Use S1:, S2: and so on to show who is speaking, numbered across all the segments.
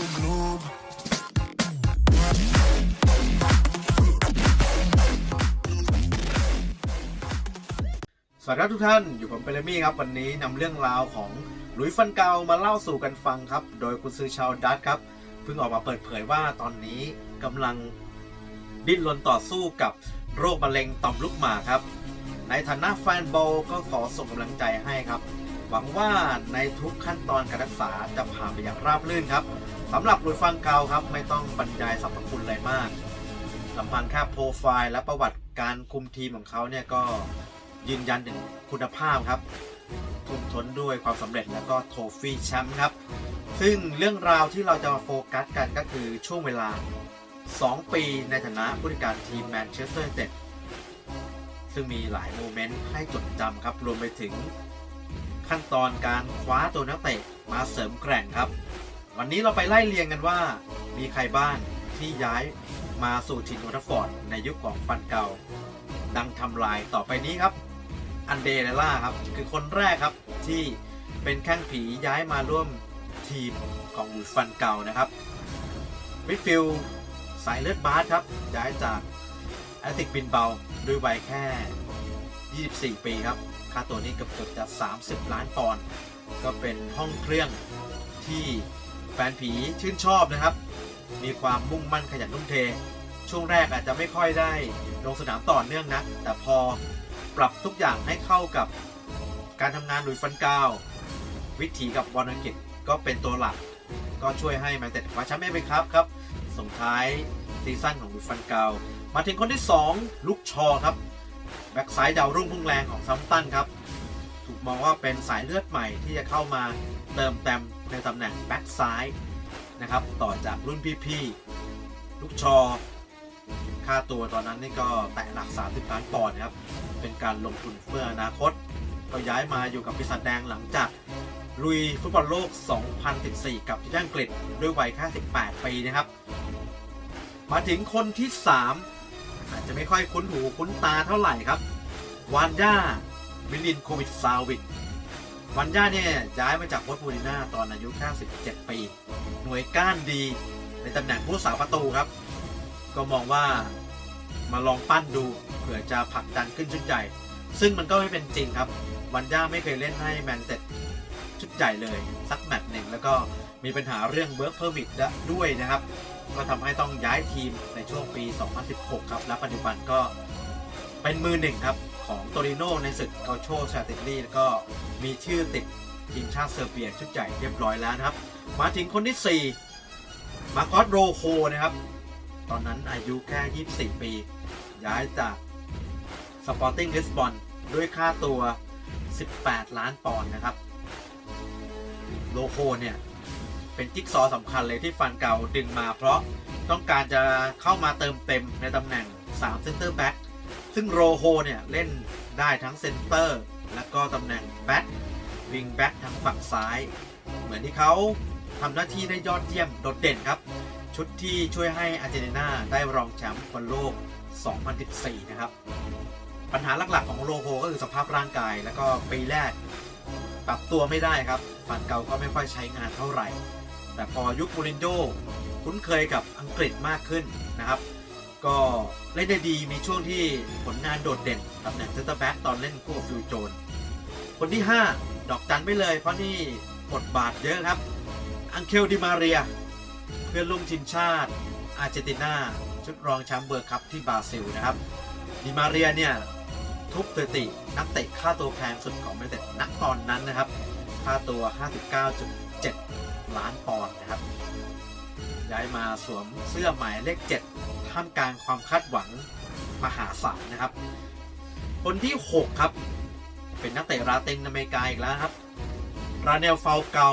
S1: สวัสดีครับทุกท่าน อยู่กับเปรมี่ครับ วันนี้นำเรื่องราวของหลุยส์ฟันเกามาเล่าสู่กันฟังครับ โดยคุณซื้อชาวดัตครับ เพิ่งออกมาเปิดเผยว่าตอนนี้กำลังดิ้นรนต่อสู้กับโรคมะเร็งต่อมลูกหมากครับ ในฐานะแฟนบอลก็ขอส่งกำลังใจให้ครับ หวังว่าในทุกขั้นตอนการรักษาจะผ่านไปอย่างราบรื่นครับสำหรับหลุยฟันเกาครับ ไม่ต้องบรรยายสรรพคุณอะไรมากลำพังแค่โปรไฟล์และประวัติการคุมทีมของเขาเนี่ยก็ยืนยันถึงคุณภาพครับทุ่มทนด้วยความสำเร็จแล้วก็โทฟี่แชมป์ครับ ซึ่งเรื่องราวที่เราจะมาโฟกัสกันก็คือช่วงเวลา 2 ปีในฐานะผู้จัดการทีมแมนเชสเตอร์ยูไนเต็ดซึ่งมีหลายโมเมนต์ให้จดจำครับรวมไปถึง ขั้นตอนการคว้าตัวนักเตะมาเสริมแกร่งครับ วันนี้เราไปไล่เรียงกันว่า มีใครบ้างที่ย้ายมาสู่ทีมโอทัฟฟอร์ดในยุคของฟันเก่าดังทำลายต่อไปนี้ครับ อันเดเรล่าครับคือคนแรกครับที่เป็นแข้งผีย้ายมาร่วมทีมของหลุยส์ฟันเก่านะครับมิดฟิลสายเลือดบาสครับ ย้ายจากแอตติกบินเบาด้วยวัยแค่ 24 ปีครับ ค่าตัวนี้เกือบเกือบจะ 30 ล้านปอนด์ก็เป็นห้องเครื่องที่แฟนผีชื่นชอบนะครับ มีความมุ่งมั่นขยันทุ่มเท ช่วงแรกอาจจะไม่ค่อยได้ลงสนามต่อเนื่องนะแต่พอปรับทุกอย่างให้เข้ากับการทำงานลุยฟันกาว วิถีกับบอลอังกฤษก็เป็นตัวหลัก ก็ช่วยให้แมนเต็ดคว้าแชมป์เอฟเอครับครับส่งท้ายซีซั่นของลุยฟันกาว มาถึงคนที่ 2 ลุกชอครับ แบ็กซ้ายดาวรุ่งพุ่งแรงของซัมตันครับ ถูกมองว่าเป็นสายเลือดใหม่ที่จะเข้ามาเติมเต็มในตำแหน่งแบ็กซ้ายนะครับ ต่อจากรุ่นพี่ๆลูกชอ ค่าตัวตอนนั้นนี่ก็แตะหลัก 30 ล้านปอนด์ครับ เป็นการลงทุนเพื่ออนาคต ก็ย้ายมาอยู่กับปีศาจแดงหลังจากลุยฟุตบอลโลก 2014 กับทีมชาติอังกฤษด้วยวัยแค่18 ปีนะครับ มาถึงคนที่ 3 อาจจะไม่ค่อยคุ้นหูคุ้นตาเท่าไหร่ครับวานย่ามิลินโควิดซาวิดวันย่าเนี่ยย้ายมาจากวอตบูริน่าตอนอายุแค่17ปี หน่วยก้านดี ในตำแหน่งผู้สาประตูครับ ก็มองว่ามาลองปั้นดูเผื่อจะผลักดันขึ้นชุดใหญ่ ซึ่งมันก็ไม่เป็นจริงครับ วันย่าไม่เคยเล่นให้แมนเต็ดชุดใหญ่เลย สักแมตช์หนึ่งแล้วก็มีปัญหาเรื่องเวิร์กเพอร์มิทด้วยนะครับ ก็ทำให้ต้องย้ายทีมในช่วงปี 2016 ครับ และปัจจุบันก็เป็นมือหนึ่งครับ ของโตริโนในศึกเกาโชชาติลีแล้วก็มีชื่อติดทีมชาติเซอร์เบียชุดใหญ่เรียบร้อยแล้วนะครับ มาถึงคนที่ 4 มาคอสโรโคนะครับ ตอนนั้นอายุแค่ 24 ปี ย้ายจากสปอร์ติ้งลิสบอนด้วยค่าตัว 18 ล้านปอนด์นะครับ โลโคเนี่ย เป็นจิ๊กซอว์สำคัญเลยที่ฟันเก่าดึงมา เพราะต้องการจะเข้ามาเติมเต็มในตำแหน่ง3เซนเตอร์แบ็กซึ่งโรโฮเนี่ยเล่นได้ทั้งเซนเตอร์ และก็ตำแหน่งแบ็กวิงแบ็กทางฝั่งซ้าย เหมือนที่เขาทำหน้าที่ได้ยอดเยี่ยมโดดเด่นครับ ชุดที่ช่วยให้อาร์เจนตินาได้รองแชมป์บอลโลก 2014 นะครับ ปัญหาหลักๆของโลโฮก็คือสภาพร่างกาย แล้วก็ปีแรก ปรับตัวไม่ได้ครับฟันเก่าก็ไม่ค่อยใช้งานเท่าไหร่ แต่พอยุคมูรินโญ่คุ้นเคยกับอังกฤษมากขึ้นนะครับ ก็เล่นได้ดีมีช่วงที่ผลงานโดดเด่นตำแหน่งเซนเตอร์แบ็กตอนเล่นคู่กับฟิวโจน คนที่ 5 ดอกจันไปเลย เพราะนี่บทบาทเยอะครับ อังเคลดิมาเรีย เพื่อนร่วมทีมชาติ อาร์เจนตินาชุดรองแชมป์เบอร์คัพที่บราซิลนะครับดิมาเรียเนี่ยทุบสถิตินักเตะค่าตัวแพงสุดของแมนเต็ดณตอนนั้นนะครับ ค่าตัว 59.7 ล้านปอนด์นะครับ ย้ายมาสวมเสื้อหมายเลข7ท่ามกลางความคาดหวังมหาศาลนะครับ คนที่ 6 ครับ เป็นนักเตะราเตินอเมริกาอีกแล้วครับ ราเนลฟาเกา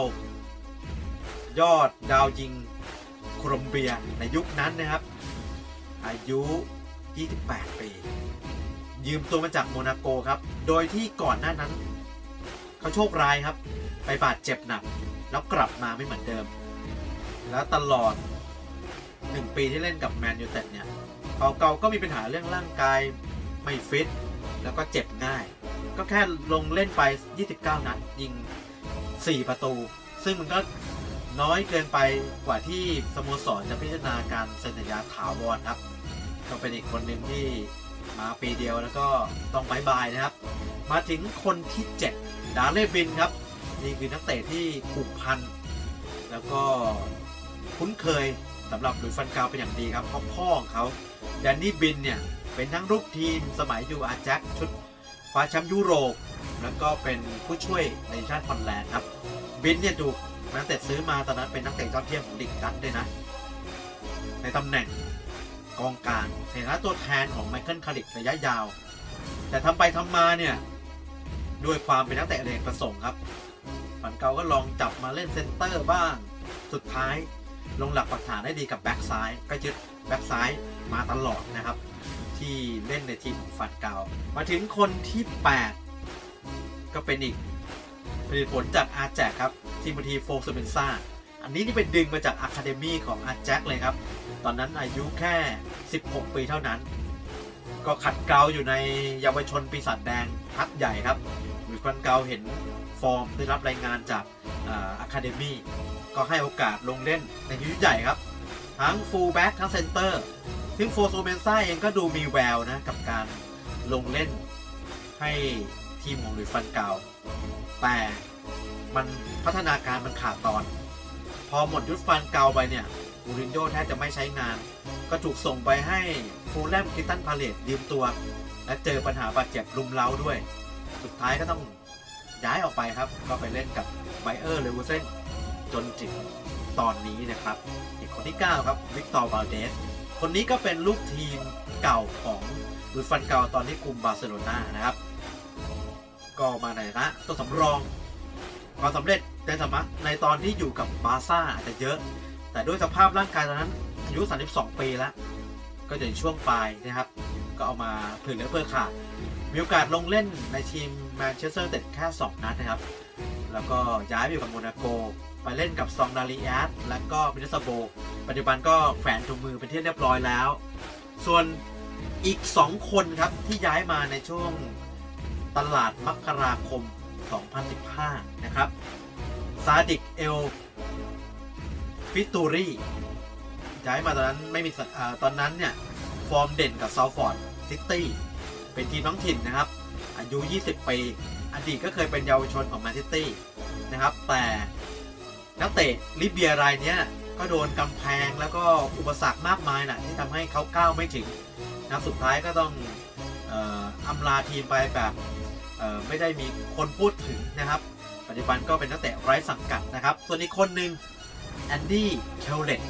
S1: ยอดดาวยิงโคลอมเบียในยุคนั้นนะครับ อายุ 28 ปี ยืมตัวมาจากโมนาโกครับ โดยที่ก่อนหน้านั้น เขาโชคร้ายครับ ไปบาดเจ็บหนัก แล้วกลับมาไม่เหมือนเดิม แล้วตลอด1ปีที่เล่นกับแมนยูเต็ดเนี่ยเขาเกาก็มีปัญหาเรื่องร่างกายไม่ฟิต แล้วก็เจ็บง่าย ก็แค่ลงเล่นไป 29 นัดยิง 4 ประตู ซึ่งมันก็น้อยเกินไปกว่าที่สโมสรจะพิจารณาการเซ็นสัญญาถาวรครับ ก็เป็นอีกคนหนึ่งที่มาปีเดียวแล้วก็ต้องบายบายนะครับ มาถึงคนที่ 7 ดาเลบินครับ นี่คือนักเตะที่ผูกพัน แล้วก็คุ้นเคยสำหรับหลุยฟันกาวเป็นอย่างดีครับเพราะพ่อของเขาแดนนี่บินเนี่ย เป็นทั้งลูกทีมสมัยอยู่อาแจ็คชุดคว้าแชมป์ยุโรป แล้วก็เป็นผู้ช่วยในชาติฮอลแลนด์ครับ บินเนี่ยถูกนักเตะซื้อมาตอนนั้นเป็นนักเตะยอดเยี่ยมของลีกดัตด้วยนะ ในตำแหน่งกองกลางในฐานะตัวแทนของไมเคิลคาริกระยะยาว แต่ทำไปทำมาเนี่ย ด้วยความเป็นนักเตะเอกประสงค์ครับ ฝันเกาก็ลองจับมาเล่นเซนเตอร์บ้าง สุดท้ายลงหลักปักฐานได้ดีกับแบ็กซ้ายก็ยึดแบ็กซ้ายมาตลอดนะครับ ที่เล่นในทีมของฝันเกามาถึงคนที่ 8 ก็เป็นอีกผลิตผลจากอาแจกครับทีมทีโฟสเปนซ่าอันนี้นี่เป็นดึงมาจากอะคาเดมีของอาแจ็คเลยครับ ตอนนั้นอายุแค่ 16 ปีเท่านั้น ก็ขัดเกลาอยู่ในเยาวชนปีศาจแดงพักใหญ่ครับหรือคันเกลาเห็น ฟอร์มได้รับรายงานจากอะคาเดมี่ก็ให้โอกาสลงเล่นในทีมใหญ่ครับ ทั้งฟูลแบ็กทั้งเซนเตอร์ซึ่งโฟโซเมนซ่าเองก็ดูมีแววนะ กับการลงเล่นให้ทีมของหลุยฟันเก่า แต่มันพัฒนาการมันขาดตอน พอหมดยุคฟันเก่าไปเนี่ยมูรินโญ่แทบจะไม่ใช้งาน ก็ถูกส่งไปให้ฟูลแลมคิตตันพาเลตยืมตัว และเจอปัญหาบาดเจ็บรุมเร้าด้วย สุดท้ายก็ต้อง ย้ายออกไปครับ ก็ไปเล่นกับไบเออร์เลเวอร์เซนจนถึงตอนนี้นะครับอีกคนที่ 9 ครับวิกตอร์บาลเดสคนนี้ก็เป็นลูกทีมเก่าของลุยฟันเก่าตอนที่คุมบาร์เซโลนานะครับ ก็มาในฐานะตัวสำรองความสำเร็จในสมัครในตอนที่อยู่กับบาซ่าอาจจะเยอะ แต่ด้วยสภาพร่างกายตอนนั้นอายุ 32 ปีแล้ว ก็จะอยู่ช่วงปลายนะครับ ก็เอามาเผื่อเหลือเพื่อขาด มีโอกาสลงเล่นในทีมแมนเชสเตอร์เต็ดแค่ 2 นัดนะครับ แล้วก็ย้ายไปอยู่กับโมนาโก ไปเล่นกับซองดาริแอสและก็มินสโบ ปัจจุบันก็แขวนถุงมือเป็นที่เรียบร้อยแล้ว ส่วนอีก 2 คนครับที่ย้ายมาในช่วงตลาดมกราคม 2015 นะครับซาดิกเอลฟิตูรี่ย้ายมาตอนนั้นไม่มีอตอนนั้นเนี่ย ฟอร์มเด่นกับซา f ฟอร์ดซิตี้ เป็นทีมท้องถิ่นนะครับ อายุ 20 ปี อดีตก็เคยเป็นเยาวชนของแมนซิตี้นะครับ แต่นักเตะลิเบียรายนี้ก็โดนกำแพงแล้วก็อุปสรรคมากมายนะที่ทำให้เขาก้าวไม่ถึงนะสุดท้ายก็ต้องอำลาทีมไปแบบไม่ได้มีคนพูดถึงนะครับ ปัจจุบันก็เป็นนักเตะไร้สังกัดนะครับ ส่วนอีกคนหนึ่งแอนดี้เคลเลต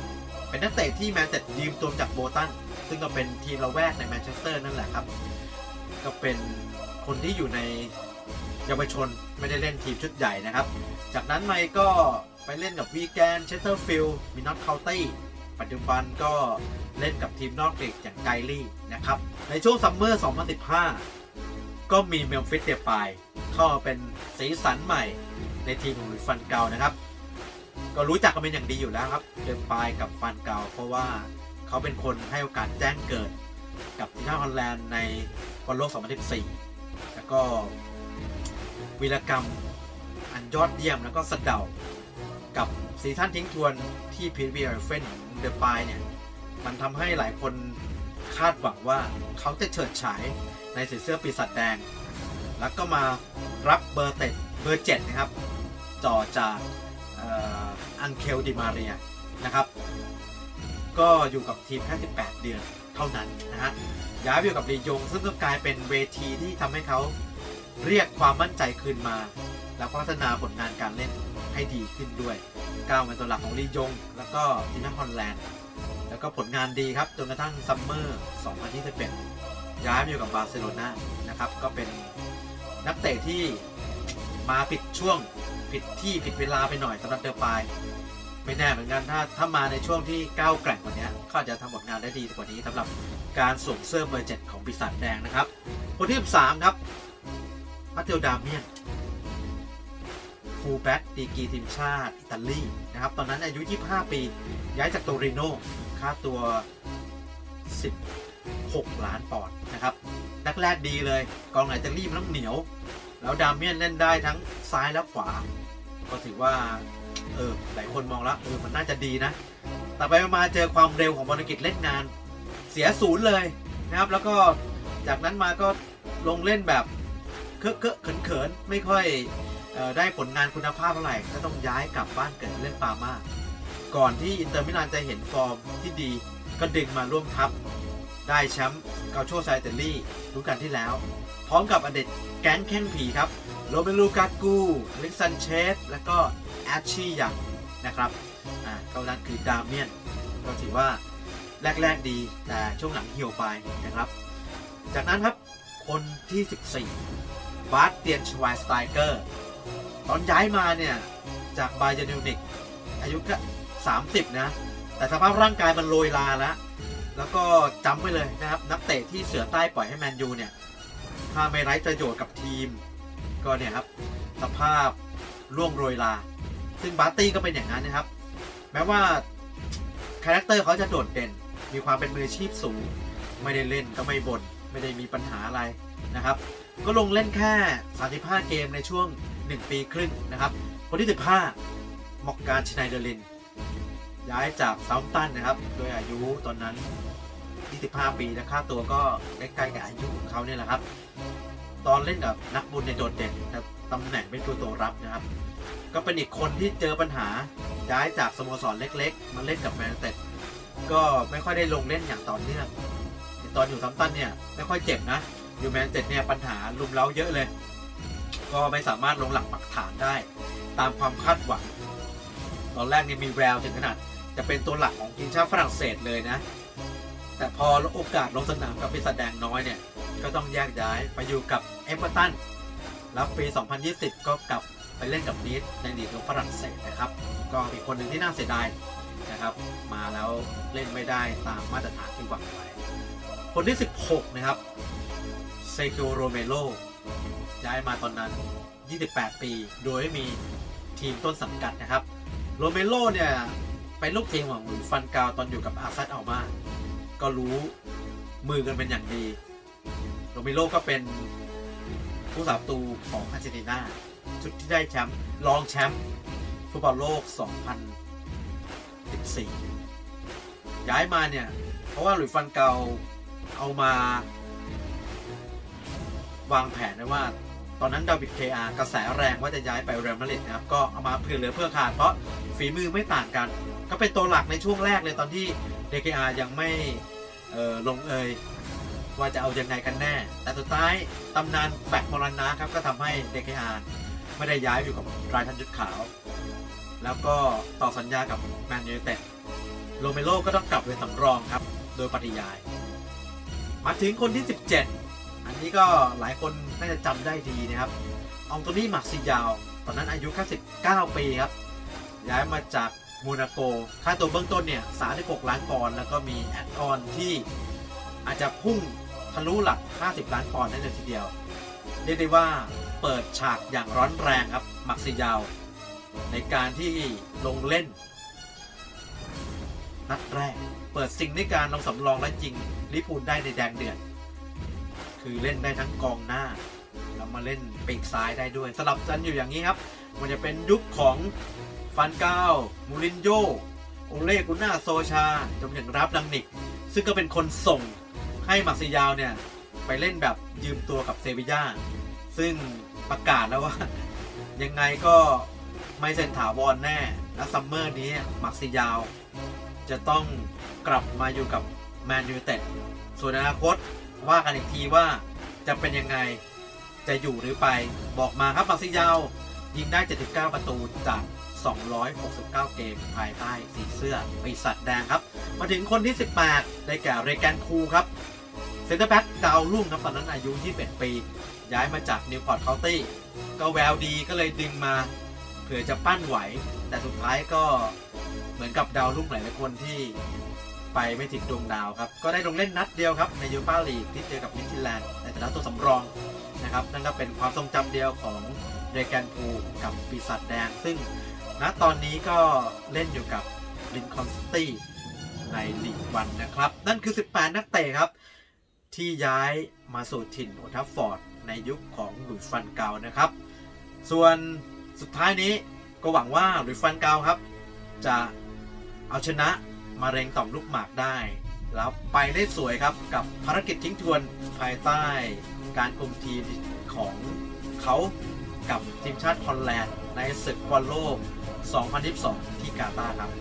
S1: เป็นนักเตะที่แมนเชสเตอร์ยืมตัวจากโบตันซึ่งก็เป็นทีมละแวกในแมนเชสเตอร์นั่นแหละครับ ก็เป็นคนที่อยู่ในเยาวชนไม่ได้เล่นทีมชุดใหญ่นะครับ จากนั้นไมค์ก็ไปเล่นกับวีแกนเชสเตอร์ฟิลด์มินอตเคานตี้ปัจจุบันก็เล่นกับทีมนอกลีกอย่างไกลี่นะครับ ในช่วงซัมเมอร์ 2015 ก็มีเมลฟิสเดปายเข้าเป็นสีสันใหม่ในทีมของฟันเกานะครับ ก็รู้จักกันเป็นอย่างดีอยู่แล้วครับเดปายกับฟันเกาเพราะว่าเขาเป็นคนให้โอกาสแจ้งเกิดกับทีมชาติฮอลแลนด์ใน บอลโลก 2014 แล้วก็วีรกรรมอันยอดเยี่ยมแล้วก็สะเดากับซีซั่นทิ้งทวนที่พีวีเอฟเฟนเดอะปายเนี่ย มันทำให้หลายคนคาดหวังว่าเขาจะเฉิดฉายในสีเสื้อปีศาจแดง แล้วก็มารับเบอร์เต็ดเบอร์เจ็ดนะครับจ่อจากอังเคลดิมาเรียนะครับ ก็อยู่กับทีมแค่ 18 เดือนเท่านั้นนะฮะย้ายไปอยู่กับลียง ซึ่งก็กลายเป็นเวทีที่ทำให้เขาเรียกความมั่นใจคืนมา แล้วก็พัฒนาผลงานการเล่นให้ดีขึ้นด้วยก้าวเป็นตัวหลักของลียง แล้วก็ทีมชาติฮอลแลนด์แล้วก็ผลงานดีครับจนกระทั่งซัมเมอร์ 2021 ย้ายมาอยู่กับบาร์เซโลนานะครับก็เป็นนักเตะที่มาผิดช่วงผิดที่ผิดเวลาไปหน่อยสำหรับเดอปาย ไม่แน่เหมือนกันถ้าถ้ามาในช่วงที่ก้าวแกร่งกว่านี้เขาอาจจะทำผลงานได้ดีกว่านี้สำหรับการสวมเสื้อเบอร์เจ็ดของปีศาจแดงนะครับ คนที่13ครับมาเตลดาเมียนฟูลแบ็กดีกีทีมชาติอิตาลีนะครับ ตอนนั้นอายุ 25 ปี ย้ายจากโตริโนค่าตัว 16 ล้านปอนด์นะครับนักแรกดีเลย กองไหนจะรีบมันต้องเหนียว แล้วดาเมียนเล่นได้ทั้งซ้ายและขวา ก็ถือว่า เออหลายคนมองแล้วเออมันน่าจะดีนะ แต่ไปมาเจอความเร็วของบอลกิจเล่นงาน เสียศูนย์เลยนะครับ แล้วก็จากนั้นมาก็ลงเล่นแบบเคอะเคอะเขินเขินๆไม่ค่อยออได้ผลงานคุณภาพเท่าไหร่ก็ต้องย้ายกลับบ้านเกิดเล่นปามาก่อนที่อินเตอร์มิลานจะเห็นฟอร์มที่ดีก็ดึงมาร่วมทัพ ได้แชมป์เกาโชไซเตอรี่ฤดูกาลที่แล้ว พร้อมกับอดีตแก๊งแข้งผีครับ โรเมลูกากูอเล็กซันเชส และก็ แอชชี่ยังนะครับอ่าเขานั้นคือดาเมียนก็ถือว่าแรก ๆ ดีแต่ช่วงหลังเหี่ยวไปนะครับ จากนั้นครับคนที่ 14 บาสเตียนชวายสไตเกอร์ ตอนย้ายมาเนี่ย จากบาเยนิวนิกอายุก็ 30 นะ แต่สภาพร่างกายมันโรยลาแล้ว แล้วก็จำไว้เลยนะครับ นักเตะที่เสือใต้ปล่อยให้แมนยูเนี่ย ถ้าไม่ไร้ประโยชน์กับทีม ก็เนี่ยครับ สภาพล่วงโรยลา ซึ่งบาร์ตี้ก็เป็นอย่างนั้นนะครับ แม้ว่าคาแรคเตอร์เขาจะโดดเด่น มีความเป็นมืออาชีพสูง ไม่ได้เล่นก็ไม่บน่นไม่ได้มีปัญหาอะไรนะครับ ก็ลงเล่นแค่ 35 เกมในช่วง 1 ปีครึ่งนะครับ คนที่ 15 มอกการชไนเดอริน ย้ายจากเซาท์ตันนะครับ โดยอายุตอนนั้น 25 ปีและค่าตัวก็ใกล้ๆกับอายุของเขาเนี่ยแหละครับ ตอนเล่นกับนักบุญในโดดเด่นแต่ ตำแหน่งเป็นตัวตัวรับนะครับ ก็เป็นอีกคนที่เจอปัญหาย้ายจากสโมสรเล็กๆ มาเล่นกับแมนเต็ดก็ไม่ค่อยได้ลงเล่นอย่างต่อเนื่องตอนอยู่ซัมตันเนี่ยไม่ค่อยเจ็บนะ อยู่แมนเต็ดเนี่ยปัญหาลุมเล้าเยอะเลย ก็ไม่สามารถลงหลักปักฐานได้ ตามความคาดหวัง ตอนแรกเนี่ยมีแววถึงขนาดจะเป็นตัวหลักของทีมชาติฝรั่งเศสเลยนะ แต่พอโอกาสลงสนามกับปีศาจแดงน้อยเนี่ย ก็ต้องแยกย้ายไปอยู่กับเอเวอร์ตัน แล้วปี 2020 ก็กลับไปเล่นกับนีสในลีกของฝรั่งเศสนะครับ ก็อีกคนหนึ่งที่น่าเสียดายนะครับ มาแล้วเล่นไม่ได้ตามมาตรฐานที่หวังไว้คนที่ 16 นะครับเซคิโอโรเมโลย้ายมาตอนนั้น 28 ปี โดยไม่มีทีมต้นสังกัดนะครับ โรเมโลเนี่ยเป็นลูกทีมของหลุยฟันกาวตอนอยู่กับอาซัดอัลมา ก็รู้มือกันเป็นอย่างดี โรเมโลก็เป็น ผู้สาประตูของอาร์เจนตินาชุดที่ได้แชมป์รองแชมป์ฟุตบอลโลก 2014 ย้ายมาเนี่ย เพราะว่าหลุยฟันเกาเอามา วางแผนไว้ว่า ตอนนั้นดาวิดเคอากระแสแรงว่าจะย้ายไปเรอัลมาดริดนะครับ ก็เอามาเผื่อเหลือเพื่อขาดเพราะฝีมือไม่ต่างกัน ก็เป็นตัวหลักในช่วงแรกเลยตอนที่เดเคอายังไม่ลงเอย ว่าจะเอาอยังไงกันแน่ แต่สุดท้ายตำนานแฟกมรณะครับก็ทำให้เดคอาไม่ได้ย้ายอยู่กับรายทันยุดขาว แล้วก็ต่อสัญญากับแมนยูเต็ดโรเมโลก็ต้องกลับเป็นสำรองครับ โดยปริยาย มาถึงคนที่ 17 อันนี้ก็หลายคนน่าจะจำได้ดีนะครับอองโตนี่มาร์ซิยาว ตอนนั้นอายุแค่19 ปีครับ ย้ายมาจากโมนาโก ค่าตัวเบื้องต้นเนี่ย 36 ล้านปอนด์แล้วก็มีแอดออนที่อาจจะพุ่งะลุหลัก 50 ล้านปอนด์ได้เลยทีเดียว เรียกได้ว่าเปิดฉากอย่างร้อนแรงครับ มักซิยาว ในการที่ลงเล่น นัดแรก เปิดซิงด้วยการลงสำรองและยิงลิปูลได้ในแดงเดือดคือเล่นได้ทั้งกองหน้า แล้วมาเล่นปีกซ้ายได้ด้วย สลับกันอยู่อย่างนี้ครับ มันจะเป็นยุคของฟันเก้ามูรินโญ่โอเล่กุน่าโซชาจนถึงรับดังนิก ซึ่งก็เป็นคนส่ง ให้มักซิยาวเนี่ย ไปเล่นแบบยืมตัวกับเซบีย่าซึ่งประกาศแล้วว่า ยังไงก็ไม่เซ็นถาวรแน่ และซัมเมอร์นี้มักซิยาว จะต้องกลับมาอยู่กับแมนยูเต็ดส่วนอนาคตว่ากันอีกทีว่าจะเป็นยังไงจะอยู่หรือไปบอกมาครับมาซิยาว ยิงได้ 79 ประตูจาก 269 เกมภายใต้สีเสื้อปีศาจแดงครับ มาถึงคนที่ 18 ได้แก่เรแกนคูครับ เซนเตอร์แบ็กดาวรุ่งครับตอนนั้นอายุ 21 ปี ย้ายมาจากนิวพอร์ตเคานตี้ก็แววดีก็เลยดึงมาเผื่อจะปั้นไหว แต่สุดท้ายก็เหมือนกับดาวรุ่งหลายคนที่ไปไม่ถึงดวงดาวครับ ก็ได้ลงเล่นนัดเดียวครับ ในยูฟ่าลีกที่เจอกับมิทิแลนด์ในฐานะตัวสำรองนะครับ นั่นก็เป็นความทรงจำเดียวของเรแกนพูกับปีศาจแดง ซึ่งณตอนนี้ก็เล่นอยู่กับลินคอนสตี้ในลีกวันนะครับ นั่นคือ 18 นักเตะครับ ที่ย้ายมาสู่ถิ่นโอทัฟฟอร์ดในยุคของหลุยส์ฟันเกานะครับ ส่วนสุดท้ายนี้ก็หวังว่าหลุยส์ฟันเกาครับ จะเอาชนะมาเร็งต่อมลูกหมากได้ แล้วไปได้สวยครับกับภารกิจทิ้งทวนภายใต้การคุมทีมของเขากับทีมชาติฮอลแลนด์ในศึกบอลโลก 2022 ที่กาตาร์ครับ